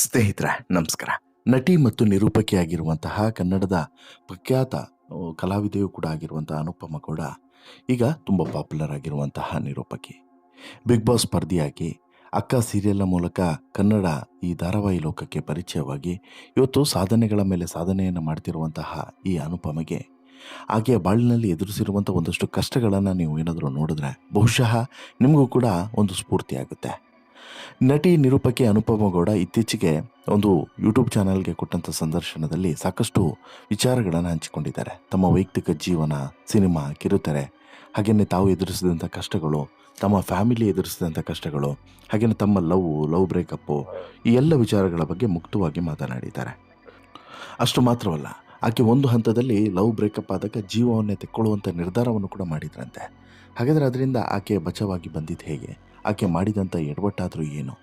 ಸ್ನೇಹಿತರೆ, ನಮಸ್ಕಾರ. ನಟಿ ಮತ್ತು ನಿರೂಪಕಿಯಾಗಿರುವಂತಹ ಕನ್ನಡದ ಪ್ರಖ್ಯಾತ ಕಲಾವಿದೆಯೂ ಕೂಡ ಆಗಿರುವಂತಹ ಅನುಪಮ ಗೌಡ, ಈಗ ತುಂಬ ಪಾಪ್ಯುಲರ್ ಆಗಿರುವಂತಹ ನಿರೂಪಕಿ. ಬಿಗ್ ಬಾಸ್ ಸ್ಪರ್ಧಿಯಾಗಿ, ಅಕ್ಕ ಸೀರಿಯಲ್ನ ಮೂಲಕ ಕನ್ನಡ ಈ ಧಾರಾವಾಹಿ ಲೋಕಕ್ಕೆ ಪರಿಚಯವಾಗಿ ಇವತ್ತು ಸಾಧನೆಗಳ ಮೇಲೆ ಸಾಧನೆಯನ್ನು ಮಾಡ್ತಿರುವಂತಹ ಈ ಅನುಪಮಗೆ ಆಕೆಯ ಬಾಳಿನಲ್ಲಿ ಎದುರಿಸಿರುವಂಥ ಒಂದಷ್ಟು ಕಷ್ಟಗಳನ್ನು ನೀವು ಏನಾದರೂ ನೋಡಿದ್ರೆ ಬಹುಶಃ ನಿಮಗೂ ಕೂಡ ಒಂದು ಸ್ಫೂರ್ತಿಯಾಗುತ್ತೆ. ನಟಿ ನಿರೂಪಕಿ ಅನುಪಮ ಗೌಡ ಇತ್ತೀಚೆಗೆ ಒಂದು ಯೂಟ್ಯೂಬ್ ಚಾನಲ್ಗೆ ಕೊಟ್ಟಂಥ ಸಂದರ್ಶನದಲ್ಲಿ ಸಾಕಷ್ಟು ವಿಚಾರಗಳನ್ನು ಹಂಚಿಕೊಂಡಿದ್ದಾರೆ. ತಮ್ಮ ವೈಯಕ್ತಿಕ ಜೀವನ, ಸಿನಿಮಾ, ಕಿರುತೆರೆ ಹಾಗೆಯೇ ತಾವು ಎದುರಿಸಿದಂಥ ಕಷ್ಟಗಳು, ತಮ್ಮ ಫ್ಯಾಮಿಲಿ ಎದುರಿಸಿದಂಥ ಕಷ್ಟಗಳು ಹಾಗೆಯೇ ತಮ್ಮ ಲವ್ ಲವ್ ಬ್ರೇಕಪ್ಪು, ಈ ಎಲ್ಲ ವಿಚಾರಗಳ ಬಗ್ಗೆ ಮುಕ್ತವಾಗಿ ಮಾತನಾಡಿದ್ದಾರೆ. ಅಷ್ಟು ಮಾತ್ರವಲ್ಲ, ಆಕೆ ಒಂದು ಹಂತದಲ್ಲಿ ಲವ್ ಬ್ರೇಕಪ್ ಆದಾಗ ಜೀವವನ್ನೇ ತೆಕ್ಕೊಳ್ಳುವಂಥ ನಿರ್ಧಾರವನ್ನು ಕೂಡ ಮಾಡಿದ್ರಂತೆ. ಹಾಗಾದರೆ ಅದರಿಂದ ಆಕೆ ಬಚಾವಾಗಿ ಬಂದಿದ್ದು ಹೇಗೆ? ಆಕೆ ಮಾಡಿದಂಥ ಎಡವಟ್ಟಾದರೂ ಏನು?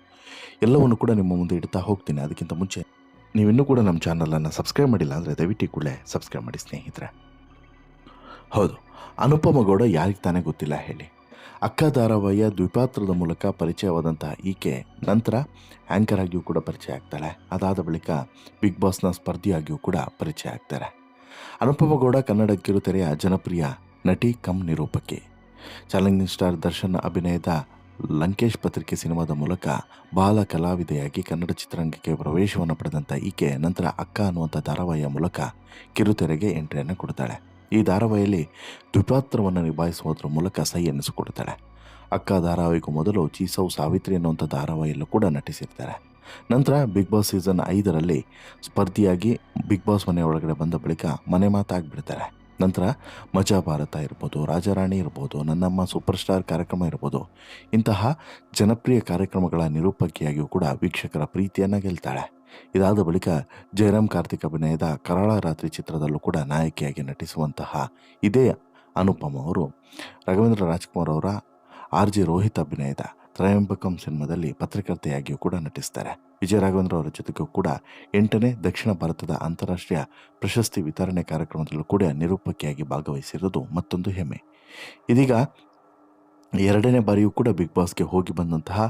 ಎಲ್ಲವನ್ನು ಕೂಡ ನಿಮ್ಮ ಮುಂದೆ ಇಡ್ತಾ ಹೋಗ್ತೀನಿ. ಅದಕ್ಕಿಂತ ಮುಂಚೆ ನೀವಿನ್ನೂ ಕೂಡ ನಮ್ಮ ಚಾನಲನ್ನು ಸಬ್ಸ್ಕ್ರೈಬ್ ಮಾಡಿಲ್ಲ ಅಂದರೆ ದಯವಿಟ್ಟು ಕೂಡಲೇ ಸಬ್ಸ್ಕ್ರೈಬ್ ಮಾಡಿ ಸ್ನೇಹಿತರೆ. ಹೌದು, ಅನುಪಮ ಗೌಡ ಯಾರಿಗೆ ತಾನೇ ಗೊತ್ತಿಲ್ಲ ಹೇಳಿ. ಅಕ್ಕ ಧಾರಾವಾಹಿಯ ದ್ವಿಪಾತ್ರದ ಮೂಲಕ ಪರಿಚಯವಾದಂತಹ ಈಕೆ ನಂತರ ಆ್ಯಂಕರ್ ಆಗಿಯೂ ಕೂಡ ಪರಿಚಯ ಆಗ್ತಾಳೆ. ಅದಾದ ಬಳಿಕ ಬಿಗ್ ಬಾಸ್ನ ಸ್ಪರ್ಧಿಯಾಗಿಯೂ ಕೂಡ ಪರಿಚಯ ಆಗ್ತಾರೆ. ಅನುಪಮ ಗೌಡ ಕನ್ನಡ ಕಿರುತೆರೆಯ ಜನಪ್ರಿಯ ನಟಿ ಕಮ್ ನಿರೂಪಕಿ. ಚಾಲೆಂಜಿಂಗ್ ಸ್ಟಾರ್ ದರ್ಶನ್ ಅಭಿನಯದ ಲಂಕೇಶ್ ಪತ್ರಿಕೆ ಸಿನಿಮಾದ ಮೂಲಕ ಬಾಲ ಕಲಾವಿದೆಯಾಗಿ ಕನ್ನಡ ಚಿತ್ರರಂಗಕ್ಕೆ ಪ್ರವೇಶವನ್ನು ಪಡೆದಂಥ ಈಕೆ ನಂತರ ಅಕ್ಕ ಅನ್ನುವಂಥ ಧಾರಾವಾಹಿಯ ಮೂಲಕ ಕಿರುತೆರೆಗೆ ಎಂಟ್ರಿಯನ್ನು ಕೊಡ್ತಾಳೆ ಈ ಧಾರಾವಾಹಿಯಲ್ಲಿ ದ್ವಿಪಾತ್ರವನ್ನು ನಿಭಾಯಿಸುವುದರ ಮೂಲಕ ಸೈ ಎನಿಸಿಕೊಡ್ತಾಳೆ ಅಕ್ಕ ಧಾರಾವಾಹಿಗೂ ಮೊದಲು ಚೀಸೌ ಸಾವಿತ್ರಿ ಅನ್ನುವಂಥ ಧಾರಾವಾಹಿಯಲ್ಲೂ ಕೂಡ ನಟಿಸಿರ್ತಾರೆ. ನಂತರ ಬಿಗ್ ಬಾಸ್ ಸೀಸನ್ ಐದರಲ್ಲಿ ಸ್ಪರ್ಧಿಯಾಗಿ ಬಿಗ್ ಬಾಸ್ ಮನೆ ಒಳಗಡೆ ಬಂದ ಬಳಿಕ ಮನೆ ಮಾತಾಗ್ಬಿಡ್ತಾರೆ. ನಂತರ ಮಜಾ ಭಾರತ ಇರ್ಬೋದು, ರಾಜಾರಾಣಿ ಇರ್ಬೋದು, ನನ್ನಮ್ಮ ಸೂಪರ್ ಸ್ಟಾರ್ ಕಾರ್ಯಕ್ರಮ ಇರ್ಬೋದು, ಇಂತಹ ಜನಪ್ರಿಯ ಕಾರ್ಯಕ್ರಮಗಳ ನಿರೂಪಕಿಯಾಗಿಯೂ ಕೂಡ ವೀಕ್ಷಕರ ಪ್ರೀತಿಯನ್ನು ಗೆಲ್ತಾಳೆ. ಇದಾದ ಬಳಿಕ ಜಯರಾಮ್ ಕಾರ್ತಿಕ್ ಅಭಿನಯದ ಕರಾಳ ರಾತ್ರಿ ಚಿತ್ರದಲ್ಲೂ ಕೂಡ ನಾಯಕಿಯಾಗಿ ನಟಿಸುವಂತಹ ಇದೇ ಅನುಪಮ ಅವರು, ರಘವೇಂದ್ರ ರಾಜ್ಕುಮಾರ್ ಅವರ ಆರ್ ಜಿ ರೋಹಿತ್ ಅಭಿನಯದ ತ್ರಯಂಬಕಂ ಸಿನಿಮಾದಲ್ಲಿ ಪತ್ರಕರ್ತೆಯಾಗಿಯೂ ಕೂಡ ನಟಿಸ್ತಾರೆ. ವಿಜಯ ರಾಘವೇಂದ್ರ ಅವರ ಜೊತೆಗೂ ಕೂಡ ಎಂಟನೇ ದಕ್ಷಿಣ ಭಾರತದ ಅಂತಾರಾಷ್ಟ್ರೀಯ ಪ್ರಶಸ್ತಿ ವಿತರಣೆ ಕಾರ್ಯಕ್ರಮದಲ್ಲೂ ಕೂಡ ನಿರೂಪಕಿಯಾಗಿ ಭಾಗವಹಿಸಿರುವುದು ಮತ್ತೊಂದು ಹೆಮ್ಮೆ. ಇದೀಗ ಎರಡನೇ ಬಾರಿಯೂ ಕೂಡ ಬಿಗ್ ಬಾಸ್ಗೆ ಹೋಗಿ ಬಂದಂತಹ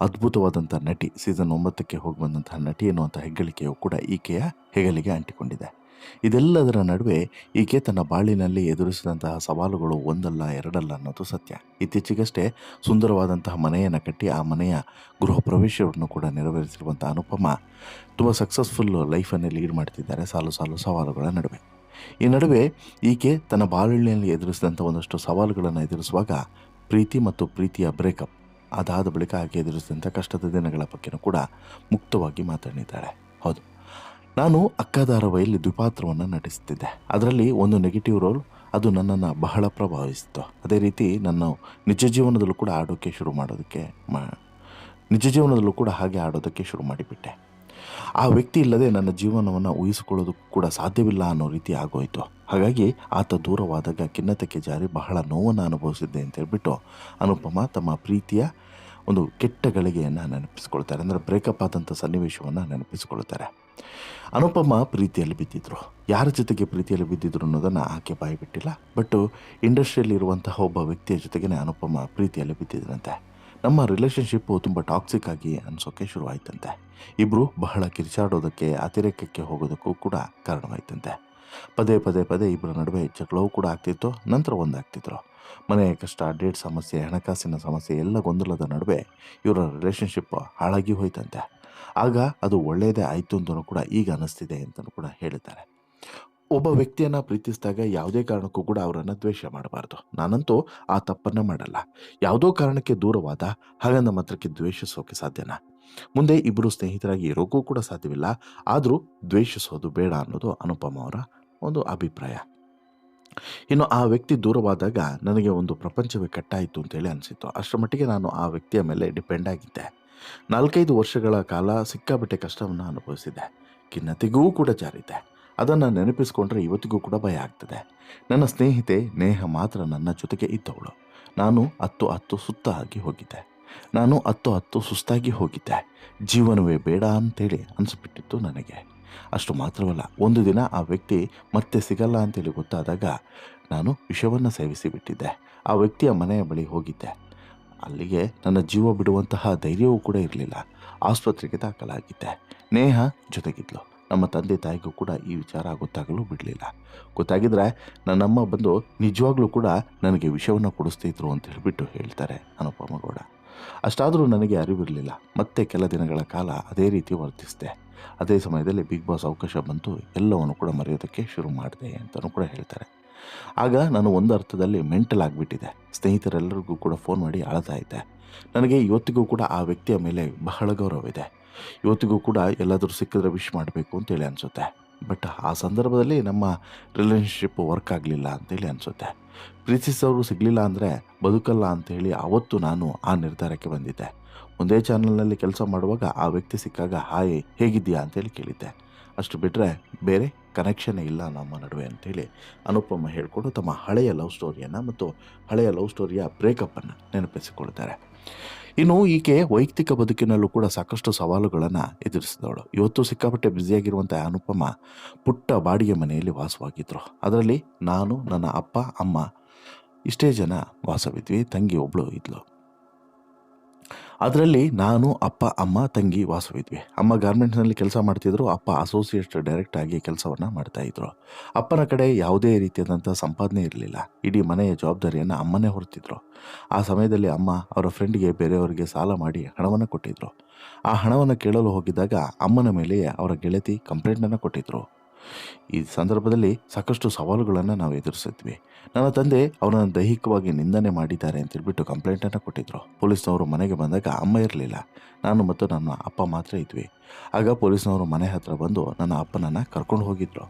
ಅದ್ಭುತವಾದಂಥ ನಟಿ ಸೀಸನ್ ಒಂಬತ್ತಕ್ಕೆ ಹೋಗಿ ಬಂದಂತಹ ನಟಿ ಎನ್ನುವಂಥ ಹೆಗ್ಗಳಿಕೆಯು ಕೂಡ ಈಕೆಯ ಹೆಗಲಿಗೆ ಅಂಟಿಕೊಂಡಿದೆ. ಇದೆಲ್ಲದರ ನಡುವೆ ಈಕೆ ತನ್ನ ಬಾಳಿನಲ್ಲಿ ಎದುರಿಸಿದಂತಹ ಸವಾಲುಗಳು ಒಂದಲ್ಲ, ಎರಡಲ್ಲ ಅನ್ನೋದು ಸತ್ಯ. ಇತ್ತೀಚೆಗಷ್ಟೇ ಸುಂದರವಾದಂತಹ ಮನೆಯನ್ನು ಕಟ್ಟಿ ಆ ಮನೆಯ ಗೃಹ ಪ್ರವೇಶವನ್ನು ಕೂಡ ನೆರವೇರಿಸಿರುವಂಥ ಅನುಪಮ ತುಂಬ ಸಕ್ಸಸ್ಫುಲ್ ಲೈಫನ್ನೇ ಲೀಡ್ ಮಾಡ್ತಿದ್ದಾರೆ ಸಾಲು ಸಾಲು ಸವಾಲುಗಳ ನಡುವೆ. ಈ ನಡುವೆ ಈಕೆ ತನ್ನ ಬಾಳಿನಲ್ಲಿ ಎದುರಿಸಿದಂಥ ಒಂದಷ್ಟು ಸವಾಲುಗಳನ್ನು ಎದುರಿಸುವಾಗ ಪ್ರೀತಿ ಮತ್ತು ಪ್ರೀತಿಯ ಬ್ರೇಕಪ್ ಅದಾದ ಬಳಿಕ ಆಕೆ ಎದುರಿಸಿದಂಥ ಕಷ್ಟದ ದಿನಗಳ ಬಗ್ಗೆನೂ ಕೂಡ ಮುಕ್ತವಾಗಿ ಮಾತನಾಡಿದ್ದಾಳೆ ಹೌದು. ನಾನು ಅಕ್ಕ ದ್ವಿಪಾತ್ರವನ್ನು ನಟಿಸ್ತಿದ್ದೆ. ಅದರಲ್ಲಿ ಒಂದು ನೆಗೆಟಿವ್ ರೋಲ್ ಅದು ನನ್ನನ್ನು ಬಹಳ ಪ್ರಭಾವಿಸಿತು. ಅದೇ ರೀತಿ ನನ್ನ ನಿಜ ಜೀವನದಲ್ಲೂ ಕೂಡ ಆಡೋಕ್ಕೆ ಶುರು ಮಾಡೋದಕ್ಕೆ ನಿಜ ಜೀವನದಲ್ಲೂ ಕೂಡ ಹಾಗೆ ಆಡೋದಕ್ಕೆ ಶುರು ಮಾಡಿಬಿಟ್ಟೆ. ಆ ವ್ಯಕ್ತಿ ಇಲ್ಲದೆ ನನ್ನ ಜೀವನವನ್ನು ಊಹಿಸಿಕೊಳ್ಳೋದಕ್ಕೂ ಕೂಡ ಸಾಧ್ಯವಿಲ್ಲ ಅನ್ನೋ ರೀತಿ ಆಗೋಯಿತು. ಹಾಗಾಗಿ ಆತ ದೂರವಾದಾಗ ಖಿನ್ನತೆಗೆ ಜಾರಿ ಬಹಳ ನೋವನ್ನು ಅನುಭವಿಸಿದ್ದೆ ಅಂತ ಹೇಳ್ಬಿಟ್ಟು ಅನುಪಮ ತಮ್ಮ ಪ್ರೀತಿಯ ಒಂದು ಕೆಟ್ಟ ಗಳಿಗೆಯನ್ನು ನೆನಪಿಸ್ಕೊಳ್ತಾರೆ. ಅಂದರೆ ಬ್ರೇಕಪ್ ಆದಂಥ ಸನ್ನಿವೇಶವನ್ನು ನೆನಪಿಸ್ಕೊಳ್ತಾರೆ. ಅನುಪಮ ಪ್ರೀತಿಯಲ್ಲಿ ಬಿದ್ದಿದ್ರು. ಯಾರ ಜೊತೆಗೆ ಪ್ರೀತಿಯಲ್ಲಿ ಬಿದ್ದಿದ್ರು ಅನ್ನೋದನ್ನು ಆಕೆ ಬಾಯಿ ಬಿಟ್ಟಿಲ್ಲ. ಬಟ್ ಇಂಡಸ್ಟ್ರಿಯಲ್ಲಿ ಇರುವಂತಹ ಒಬ್ಬ ವ್ಯಕ್ತಿಯ ಜೊತೆಗೇ ಅನುಪಮ ಪ್ರೀತಿಯಲ್ಲಿ ಬಿದ್ದಿದ್ರಂತೆ. ನಮ್ಮ ರಿಲೇಷನ್ಶಿಪ್ಪು ತುಂಬ ಟಾಕ್ಸಿಕ್ ಆಗಿ ಅನಿಸೋಕ್ಕೆ ಶುರುವಾಯ್ತಂತೆ. ಇಬ್ಬರು ಬಹಳ ಕಿರಿಚಾಡೋದಕ್ಕೆ, ಅತಿರೇಕಕ್ಕೆ ಹೋಗೋದಕ್ಕೂ ಕೂಡ ಕಾರಣವಾಯ್ತಂತೆ. ಪದೇ ಪದೇ ಪದೇ ಇಬ್ಬರ ನಡುವೆ ಜಗಳವೂ ಕೂಡ ಆಗ್ತಿತ್ತು, ನಂತರ ಒಂದಾಗ್ತಿದ್ರು. ಮನೆಯ ಕಷ್ಟ ಡೇಟ್ ಸಮಸ್ಯೆ, ಹಣಕಾಸಿನ ಸಮಸ್ಯೆ ಎಲ್ಲ ಗೊಂದಲದ ನಡುವೆ ಇವರ ರಿಲೇಷನ್ಶಿಪ್ ಹಾಳಾಗಿ ಹೋಯ್ತಂತೆ. ಆಗ ಅದು ಒಳ್ಳೆಯದೇ ಆಯಿತು ಅಂತಲೂ ಕೂಡ ಈಗ ಅನ್ನಿಸ್ತಿದೆ ಅಂತಲೂ ಕೂಡ ಹೇಳಿದ್ದಾರೆ. ಒಬ್ಬ ವ್ಯಕ್ತಿಯನ್ನು ಪ್ರೀತಿಸಿದಾಗ ಯಾವುದೇ ಕಾರಣಕ್ಕೂ ಕೂಡ ಅವರನ್ನು ದ್ವೇಷ ಮಾಡಬಾರ್ದು. ನಾನಂತೂ ಆ ತಪ್ಪನ್ನು ಮಾಡಲ್ಲ. ಯಾವುದೋ ಕಾರಣಕ್ಕೆ ದೂರವಾದ ಹಾಗೆ ನಮ್ಮ ಹತ್ರಕ್ಕೆ ದ್ವೇಷಿಸೋಕೆ ಸಾಧ್ಯನಾ? ಮುಂದೆ ಇಬ್ಬರು ಸ್ನೇಹಿತರಾಗಿ ಇರೋಕ್ಕೂ ಕೂಡ ಸಾಧ್ಯವಿಲ್ಲ. ಆದರೂ ದ್ವೇಷಿಸೋದು ಬೇಡ ಅನ್ನೋದು ಅನುಪಮ ಅವರ ಒಂದು ಅಭಿಪ್ರಾಯ. ಇನ್ನು ಆ ವ್ಯಕ್ತಿ ದೂರವಾದಾಗ ನನಗೆ ಒಂದು ಪ್ರಪಂಚವೇ ಕಟ್ಟಾಯಿತು ಅಂತೇಳಿ ಅನಿಸಿತ್ತು. ಅಷ್ಟರ ಮಟ್ಟಿಗೆ ನಾನು ಆ ವ್ಯಕ್ತಿಯ ಮೇಲೆ ಡಿಪೆಂಡ್ ಆಗಿದ್ದೆ. ನಾಲ್ಕೈದು ವರ್ಷಗಳ ಕಾಲ ಸಿಕ್ಕಾಬಿಟ್ಟೆ ಕಷ್ಟವನ್ನು ಅನುಭವಿಸಿದೆ ಖಿನ್ನತೆಗೂ ಕೂಡ ಜಾರಿದೆ ಅದನ್ನು ನೆನಪಿಸಿಕೊಂಡ್ರೆ ಇವತ್ತಿಗೂ ಕೂಡ ಭಯ ಆಗ್ತದೆ. ನನ್ನ ಸ್ನೇಹಿತೆ, ನೇಹ ಮಾತ್ರ ನನ್ನ ಜೊತೆಗೆ ಇದ್ದವಳು. ನಾನು ಹತ್ತು ಹತ್ತು ಸುತ್ತಾಗಿ ಹೋಗಿದ್ದೆ. ನಾನು ಹತ್ತು ಹತ್ತು ಸುಸ್ತಾಗಿ ಹೋಗಿದ್ದೆ. ಜೀವನವೇ ಬೇಡ ಅಂತೇಳಿ ಅನಿಸ್ಬಿಟ್ಟಿತ್ತು ನನಗೆ. ಅಷ್ಟು ಮಾತ್ರವಲ್ಲ, ಒಂದು ದಿನ ಆ ವ್ಯಕ್ತಿ ಮತ್ತೆ ಸಿಗಲ್ಲ ಅಂತೇಳಿ ಗೊತ್ತಾದಾಗ ನಾನು ವಿಷವನ್ನು ಸೇವಿಸಿ ಬಿಟ್ಟಿದ್ದೆ. ಆ ವ್ಯಕ್ತಿಯ ಮನೆಯ ಬಳಿ ಹೋಗಿದ್ದೆ. ಅಲ್ಲಿಗೆ ನನ್ನ ಜೀವ ಬಿಡುವಂತಹ ಧೈರ್ಯವೂ ಕೂಡ ಇರಲಿಲ್ಲ. ಆಸ್ಪತ್ರೆಗೆ ದಾಖಲಾಗಿದ್ದೆ. ನೇಹ ಜೊತೆಗಿದ್ಲು. ನಮ್ಮ ತಂದೆ ತಾಯಿಗೂ ಕೂಡ ಈ ವಿಚಾರ ಗೊತ್ತಾಗಲು ಬಿಡಲಿಲ್ಲ. ಗೊತ್ತಾಗಿದ್ರೆ ನನ್ನಮ್ಮ ಬಂದು ನಿಜವಾಗ್ಲೂ ಕೂಡ ನನಗೆ ವಿಷವನ್ನು ಕೊಡಿಸ್ತಿದ್ರು ಅಂತ ಹೇಳಿಬಿಟ್ಟು ಹೇಳ್ತಾರೆ ಅನುಪಮ ಗೌಡ. ಅಷ್ಟಾದರೂ ನನಗೆ ಅರಿವಿರಲಿಲ್ಲ. ಮತ್ತೆ ಕೆಲ ದಿನಗಳ ಕಾಲ ಅದೇ ರೀತಿ ವರ್ತಿಸಿದೆ. ಅದೇ ಸಮಯದಲ್ಲಿ ಬಿಗ್ ಬಾಸ್ ಅವಕಾಶ ಬಂತು. ಎಲ್ಲವನ್ನು ಕೂಡ ಮರೆಯೋದಕ್ಕೆ ಶುರು ಮಾಡಿದೆ ಅಂತಲೂ ಕೂಡ ಹೇಳ್ತಾರೆ. ಆಗ ನಾನು ಒಂದು ಅರ್ಥದಲ್ಲಿ ಮೆಂಟಲ್ ಆಗಿಬಿಟ್ಟಿದೆ. ಸ್ನೇಹಿತರೆಲ್ಲರಿಗೂ ಕೂಡ ಫೋನ್ ಮಾಡಿ ಅಳ್ತಾ ಇದ್ದೆ. ನನಗೆ ಇವತ್ತಿಗೂ ಕೂಡ ಆ ವ್ಯಕ್ತಿಯ ಮೇಲೆ ಬಹಳ ಗೌರವ ಇದೆ ಇವತ್ತಿಗೂ ಕೂಡ ಎಲ್ಲಾದರೂ ಸಿಕ್ಕಿದ್ರೆ ವಿಶ್ ಮಾಡಬೇಕು ಅಂತೇಳಿ ಅನಿಸುತ್ತೆ. ಬಟ್ ಆ ಸಂದರ್ಭದಲ್ಲಿ ನಮ್ಮ ರಿಲೇಷನ್ಶಿಪ್ ವರ್ಕ್ ಆಗಲಿಲ್ಲ ಅಂತೇಳಿ ಅನಿಸುತ್ತೆ. ಪ್ರೀತಿಸೋರು ಸಿಗಲಿಲ್ಲ ಅಂದರೆ ಬದುಕಲ್ಲ ಅಂತೇಳಿ ಅವತ್ತು ನಾನು ಆ ನಿರ್ಧಾರಕ್ಕೆ ಬಂದಿದ್ದೆ. ಒಂದೇ ಚಾನಲ್ನಲ್ಲಿ ಕೆಲಸ ಮಾಡುವಾಗ ಆ ವ್ಯಕ್ತಿ ಸಿಕ್ಕಾಗ, ಹಾಯ್, ಹೇಗಿದ್ದೀಯಾ? ಅಂತೇಳಿ ಕೇಳಿದ್ದೆ. ಅಷ್ಟು ಬಿಟ್ಟರೆ ಬೇರೆ ಕನೆಕ್ಷನ್ ಇಲ್ಲ ನಮ್ಮ ನಡುವೆ ಅಂತೇಳಿ ಅನುಪಮ ಹೇಳಿಕೊಂಡು ತಮ್ಮ ಹಳೆಯ ಲವ್ ಸ್ಟೋರಿಯನ್ನು ಮತ್ತು ಹಳೆಯ ಲವ್ ಸ್ಟೋರಿಯ ಬ್ರೇಕಪ್ಪನ್ನು ನೆನಪಿಸಿಕೊಳ್ತಾರೆ. ಇನ್ನು ಈಕೆ ವೈಯಕ್ತಿಕ ಬದುಕಿನಲ್ಲೂ ಕೂಡ ಸಾಕಷ್ಟು ಸವಾಲುಗಳನ್ನು ಎದುರಿಸಿದವಳು. ಇವತ್ತು ಸಿಕ್ಕಾಪಟ್ಟೆ ಬ್ಯುಸಿಯಾಗಿರುವಂಥ ಅನುಪಮ ಪುಟ್ಟ ಬಾಡಿಗೆ ಮನೆಯಲ್ಲಿ ವಾಸವಾಗಿದ್ದರು ಅದರಲ್ಲಿ ನಾನು, ನನ್ನ ಅಪ್ಪ, ಅಮ್ಮ ಇಷ್ಟೇ ಜನ ವಾಸವಿದ್ವಿ. ತಂಗಿ ಒಬ್ಬಳು ಇದ್ಲು. ಅದರಲ್ಲಿ ನಾನು, ಅಪ್ಪ, ಅಮ್ಮ, ತಂಗಿ, ವಾಸವಿದ್ವಿ. ಅಮ್ಮ ಗಾರ್ಮೆಂಟ್ಸ್ನಲ್ಲಿ ಕೆಲಸ ಮಾಡ್ತಿದ್ರು, ಅಪ್ಪ ಅಸೋಸಿಯೇಟ್ ಡೈರೆಕ್ಟ್ ಆಗಿ ಕೆಲಸವನ್ನು ಮಾಡ್ತಾಯಿದ್ರು ಅಪ್ಪನ ಕಡೆ ಯಾವುದೇ ರೀತಿಯಾದಂಥ ಸಂಪಾದನೆ ಇರಲಿಲ್ಲ. ಇಡೀ ಮನೆಯ ಜವಾಬ್ದಾರಿಯನ್ನು ಅಮ್ಮನೇ ಹೊರತಿದ್ರು. ಆ ಸಮಯದಲ್ಲಿ ಅಮ್ಮ ಅವರ ಫ್ರೆಂಡ್ಗೆ ಬೇರೆಯವರಿಗೆ ಸಾಲ ಮಾಡಿ ಹಣವನ್ನು ಕೊಟ್ಟಿದ್ರು. ಆ ಹಣವನ್ನು ಕೇಳಲು ಹೋಗಿದ್ದಾಗ ಅಮ್ಮನ ಮೇಲೆ ಅವರ ಗೆಳತಿ ಕಂಪ್ಲೇಂಟನ್ನು ಕೊಟ್ಟಿದ್ರು. ಈ ಸಂದರ್ಭದಲ್ಲಿ ಸಾಕಷ್ಟು ಸವಾಲುಗಳನ್ನು ನಾವು ಎದುರಿಸಿದ್ವಿ. ನನ್ನ ತಂದೆ ಅವರನ್ನು ದೈಹಿಕವಾಗಿ ನಿಂದನೆ ಮಾಡಿದ್ದಾರೆ ಅಂತ ಹೇಳ್ಬಿಟ್ಟು ಕಂಪ್ಲೇಂಟನ್ನು ಕೊಟ್ಟಿದ್ರು. ಪೊಲೀಸ್ನವರು ಮನೆಗೆ ಬಂದಾಗ ಅಮ್ಮ ಇರಲಿಲ್ಲ. ನಾನು ಮತ್ತು ನನ್ನ ಅಪ್ಪ ಮಾತ್ರ ಇದ್ವಿ. ಆಗ ಪೊಲೀಸ್ನವರು ಮನೆ ಹತ್ರ ಬಂದು ನನ್ನ ಅಪ್ಪನನ್ನು ಕರ್ಕೊಂಡು ಹೋಗಿದ್ರು.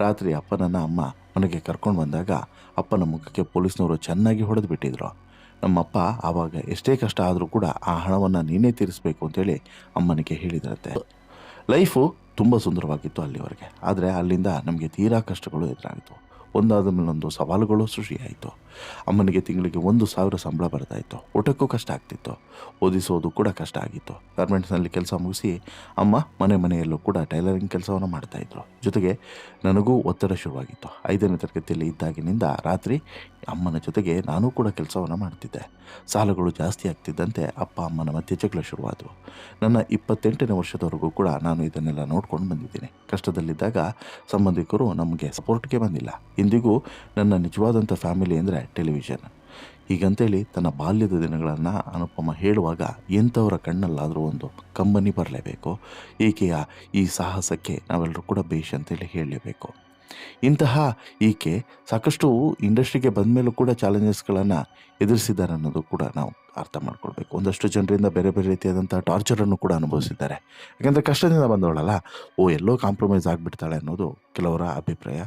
ರಾತ್ರಿ ಅಪ್ಪನನ್ನು ಅಮ್ಮ ಮನೆಗೆ ಕರ್ಕೊಂಡು ಬಂದಾಗ ಅಪ್ಪನ ಮುಖಕ್ಕೆ ಪೊಲೀಸ್ನವರು ಚೆನ್ನಾಗಿ ಹೊಡೆದು ಬಿಟ್ಟಿದ್ರು ನಮ್ಮಪ್ಪ ಆವಾಗ ಎಷ್ಟೇ ಕಷ್ಟ ಆದರೂ ಕೂಡ ಆ ಹಣವನ್ನು ನೀನೇ ತೀರಿಸಬೇಕು ಅಂತೇಳಿ ಅಮ್ಮನಿಗೆ ಹೇಳಿದ್ರಂತೆ. ಲೈಫು ತುಂಬ ಸುಂದರವಾಗಿತ್ತು ಅಲ್ಲಿವರೆಗೆ. ಆದರೆ ಅಲ್ಲಿಂದ ನಮಗೆ ತೀರಾ ಕಷ್ಟಗಳು ಎದುರಾಯಿತು ಒಂದಾದ ಮೇಲೊಂದು ಸವಾಲುಗಳು ಸೃಷ್ಟಿಯಾಯಿತು. ಅಮ್ಮನಿಗೆ ತಿಂಗಳಿಗೆ ಒಂದು ಸಾವಿರ ಸಂಬಳ ಬರ್ತಾಯಿತ್ತು ಊಟಕ್ಕೂ ಕಷ್ಟ ಆಗ್ತಿತ್ತು. ಓದಿಸೋದು ಕೂಡ ಕಷ್ಟ ಆಗಿತ್ತು. ಗಾರ್ಮೆಂಟ್ಸ್ನಲ್ಲಿ ಕೆಲಸ ಮುಗಿಸಿ ಅಮ್ಮ ಮನೆ ಮನೆಯಲ್ಲೂ ಕೂಡ ಟೈಲರಿಂಗ್ ಕೆಲಸವನ್ನು ಮಾಡ್ತಾಯಿದ್ರು ಜೊತೆಗೆ ನನಗೂ ಒತ್ತಡ ಶುರುವಾಗಿತ್ತು. ಐದನೇ ತರಗತಿಯಲ್ಲಿ ಇದ್ದಾಗಿನಿಂದ ರಾತ್ರಿ ಅಮ್ಮನ ಜೊತೆಗೆ ನಾನು ಕೂಡ ಕೆಲಸವನ್ನು ಮಾಡ್ತಿದ್ದೆ. ಸಾಲಗಳು ಜಾಸ್ತಿ ಆಗ್ತಿದ್ದಂತೆ ಅಪ್ಪ ಅಮ್ಮನ ಮಧ್ಯೆ ಜಗಳ ಶುರುವಾದವು. ನನ್ನ ಇಪ್ಪತ್ತೆಂಟನೇ ವರ್ಷದವರೆಗೂ ಕೂಡ ನಾನು ಇದನ್ನೆಲ್ಲ ನೋಡ್ಕೊಂಡು ಬಂದಿದ್ದೀನಿ. ಕಷ್ಟದಲ್ಲಿದ್ದಾಗ ಸಂಬಂಧಿಕರು ನಮಗೆ ಸಪೋರ್ಟ್ಗೆ ಬಂದಿಲ್ಲ. ಇಂದಿಗೂ ನನ್ನ ನಿಜವಾದಂಥ ಫ್ಯಾಮಿಲಿ ಅಂದರೆ ಟೆಲಿವಿಷನ್. ಹೀಗಂತೇಳಿ ತನ್ನ ಬಾಲ್ಯದ ದಿನಗಳನ್ನು ಅನುಪಮ ಹೇಳುವಾಗ ಎಂಥವರ ಕಣ್ಣಲ್ಲಾದರೂ ಒಂದು ಕಂಬನಿ ಬರಲೇಬೇಕು. ಈಕೆಯ ಈ ಸಾಹಸಕ್ಕೆ ನಾವೆಲ್ಲರೂ ಕೂಡ ಬೇಷ್ ಅಂತೇಳಿ ಹೇಳಲೇಬೇಕು. ಇಂತಹ ಈಕೆ ಸಾಕಷ್ಟು ಇಂಡಸ್ಟ್ರಿಗೆ ಬಂದ ಮೇಲೂ ಕೂಡ ಚಾಲೆಂಜಸ್ಗಳನ್ನು ಎದುರಿಸಿದ್ದಾರೆ ಅನ್ನೋದು ಕೂಡ ನಾವು ಅರ್ಥ ಮಾಡ್ಕೊಳ್ಬೇಕು. ಒಂದಷ್ಟು ಜನರಿಂದ ಬೇರೆ ಬೇರೆ ರೀತಿಯಾದಂಥ ಟಾರ್ಚರನ್ನು ಕೂಡ ಅನುಭವಿಸಿದ್ದಾರೆ. ಯಾಕೆಂದರೆ ಕಷ್ಟದಿಂದ ಬಂದವಳಲ್ಲ, ಓ ಎಲ್ಲೋ ಕಾಂಪ್ರಮೈಸ್ ಆಗಿಬಿಡ್ತಾಳೆ ಅನ್ನೋದು ಕೆಲವರ ಅಭಿಪ್ರಾಯ.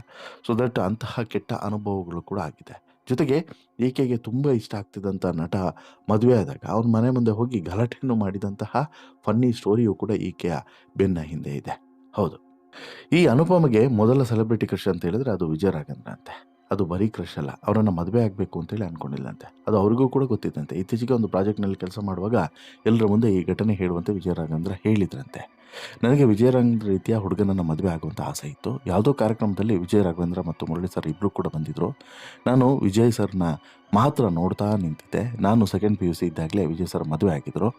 ಸೊ ದಟ್ ಅಂತಹ ಕೆಟ್ಟ ಅನುಭವಗಳು ಕೂಡ ಆಗಿದೆ. ಜೊತೆಗೆ ಈಕೆಗೆ ತುಂಬ ಇಷ್ಟ ಆಗ್ತಿದ್ದಂಥ ನಟ ಮದುವೆ ಆದಾಗ ಅವನ ಮನೆ ಮುಂದೆ ಹೋಗಿ ಗಲಾಟೆಯನ್ನು ಮಾಡಿದಂತಹ ಫನ್ನಿ ಸ್ಟೋರಿಯು ಕೂಡ ಈಕೆಯ ಬೆನ್ನ ಹಿಂದೆ ಇದೆ. ಹೌದು. ಈ ಅನುಪಮಗೆ ಮೊದಲ ಸೆಲೆಬ್ರಿಟಿ ಕ್ರಶ್ ಅಂತ ಹೇಳಿದ್ರೆ ಅದು ವಿಜಯ ಅಂತೆ ಅದು ಬರೀ ಕ್ರಶ್ ಅಲ್ಲ. ಅವರನ್ನು ಮದುವೆ ಆಗಬೇಕು ಅಂತೇಳಿ ಅಂದ್ಕೊಂಡಿಲ್ಲಂತೆ ಅದು ಅವ್ರಿಗೂ ಕೂಡ ಗೊತ್ತಿದ್ದಂತೆ. ಇತ್ತೀಚೆಗೆ ಒಂದು ಪ್ರಾಜೆಕ್ಟ್ನಲ್ಲಿ ಕೆಲಸ ಮಾಡುವಾಗ ಎಲ್ಲರ ಮುಂದೆ ಈ ಘಟನೆ ಹೇಳುವಂತೆ ವಿಜಯ ರಾಘವೇಂದ್ರ ಹೇಳಿದ್ರಂತೆ. ನನಗೆ ವಿಜಯ ರಾಘವೇಂದ್ರ ರೀತಿಯ ಹುಡುಗನನ್ನು ಮದುವೆ ಆಗುವಂಥ ಆಸೆ ಇತ್ತು. ಯಾವುದೋ ಕಾರ್ಯಕ್ರಮದಲ್ಲಿ ವಿಜಯ ರಾಘವೇಂದ್ರ ಮತ್ತು ಮುರಳಿ ಸರ್ ಇಬ್ಬರು ಕೂಡ ಬಂದಿದ್ದರು ನಾನು ವಿಜಯ್ ಸರ್ನ ಮಾತ್ರ ನೋಡ್ತಾ ನಿಂತಿದ್ದೆ. ನಾನು ಸೆಕೆಂಡ್ ಪಿ ಯು ಸಿ ಇದ್ದಾಗಲೇ ವಿಜಯ್ ಸರ್ ಮದುವೆ ಆಗಿದ್ದರು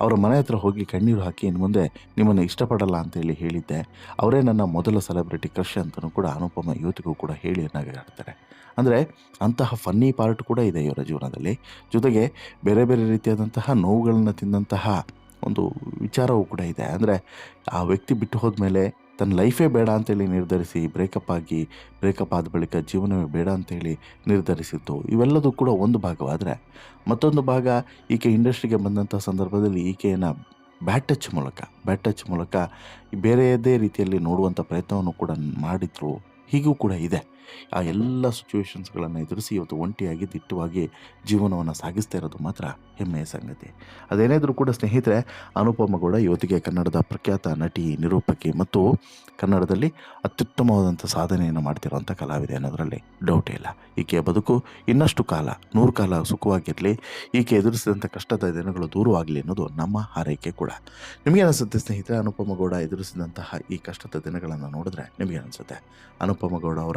ಅವರ ಮನೆ ಹತ್ರ ಹೋಗಿ ಕಣ್ಣೀರು ಹಾಕಿ ಇನ್ನು ಮುಂದೆ ನಿಮ್ಮನ್ನು ಇಷ್ಟಪಡಲ್ಲ ಅಂತೇಳಿ ಹೇಳಿದ್ದೆ. ಅವರೇ ನನ್ನ ಮೊದಲ ಸೆಲೆಬ್ರಿಟಿ ಕ್ರಶ್ ಅಂತಲೂ ಕೂಡ ಅನುಪಮ ಇವತ್ತಿಗೂ ಕೂಡ ಹೇಳಿ ನಗಾಡ್ತಾರೆ ಅಂದರೆ ಅಂತಹ ಫನ್ನಿ ಪಾರ್ಟ್ ಕೂಡ ಇದೆ ಇವರ ಜೀವನದಲ್ಲಿ. ಜೊತೆಗೆ ಬೇರೆ ಬೇರೆ ರೀತಿಯಾದಂತಹ ನೋವುಗಳನ್ನು ತಿಂದಂತಹ ಒಂದು ವಿಚಾರವೂ ಕೂಡ ಇದೆ. ಅಂದರೆ ಆ ವ್ಯಕ್ತಿ ಬಿಟ್ಟು ಹೋದ್ಮೇಲೆ ತನ್ನ ಲೈಫೇ ಬೇಡ ಅಂತೇಳಿ ನಿರ್ಧರಿಸಿ ಬ್ರೇಕಪ್ ಆಗಿ ಬ್ರೇಕಪ್ ಆದ ಬಳಿಕ ಜೀವನವೇ ಬೇಡ ಅಂತೇಳಿ ನಿರ್ಧರಿಸಿತ್ತು ಇವೆಲ್ಲದೂ ಕೂಡ ಒಂದು ಭಾಗವಾದರೆ. ಮತ್ತೊಂದು ಭಾಗ ಈಕೆ ಇಂಡಸ್ಟ್ರಿಗೆ ಬಂದಂಥ ಸಂದರ್ಭದಲ್ಲಿ ಈಕೆಯನ್ನು ಬ್ಯಾಟ್ ಟಚ್ ಮೂಲಕ ಬ್ಯಾಟ್ ಟಚ್ ಮೂಲಕ ಬೇರೆಯದೇ ರೀತಿಯಲ್ಲಿ ನೋಡುವಂಥ ಪ್ರಯತ್ನವನ್ನು ಕೂಡ ಮಾಡಿದ್ರು. ಹೀಗೂ ಕೂಡ ಇದೆ. ಆ ಎಲ್ಲ ಸಿಚುವೇಶನ್ಸ್ಗಳನ್ನು ಎದುರಿಸಿ ಇವತ್ತು ಒಂಟಿಯಾಗಿ ದಿಟ್ಟವಾಗಿ ಜೀವನವನ್ನು ಸಾಗಿಸ್ತಾ ಇರೋದು ಮಾತ್ರ ಹೆಮ್ಮೆಯ ಸಂಗತಿ. ಅದೇನಾದರೂ ಕೂಡ ಸ್ನೇಹಿತರೆ, ಅನುಪಮ ಗೌಡ ಇವತ್ತಿಗೆ ಕನ್ನಡದ ಪ್ರಖ್ಯಾತ ನಟಿ, ನಿರೂಪಕಿ ಮತ್ತು ಕನ್ನಡದಲ್ಲಿ ಅತ್ಯುತ್ತಮವಾದಂಥ ಸಾಧನೆಯನ್ನು ಮಾಡ್ತಿರುವಂಥ ಕಲಾವಿದೆ ಅನ್ನೋದರಲ್ಲಿ ಡೌಟೇ ಇಲ್ಲ. ಈಕೆಯ ಬದುಕು ಇನ್ನಷ್ಟು ಕಾಲ, ನೂರು ಕಾಲ ಸುಖವಾಗಿರಲಿ, ಈಕೆ ಎದುರಿಸಿದಂಥ ಕಷ್ಟದ ದಿನಗಳು ದೂರವಾಗಲಿ ಅನ್ನೋದು ನಮ್ಮ ಹಾರೈಕೆ ಕೂಡ. ನಿಮಗೆ ಅನಿಸುತ್ತೆ ಸ್ನೇಹಿತರೆ, ಅನುಪಮ ಗೌಡ ಎದುರಿಸಿದಂತಹ ಈ ಕಷ್ಟದ ದಿನಗಳನ್ನು ನೋಡಿದ್ರೆ ನಿಮಗೆ ಅನಿಸುತ್ತೆ. ಅನುಪಮ ಗೌಡ ಅವರ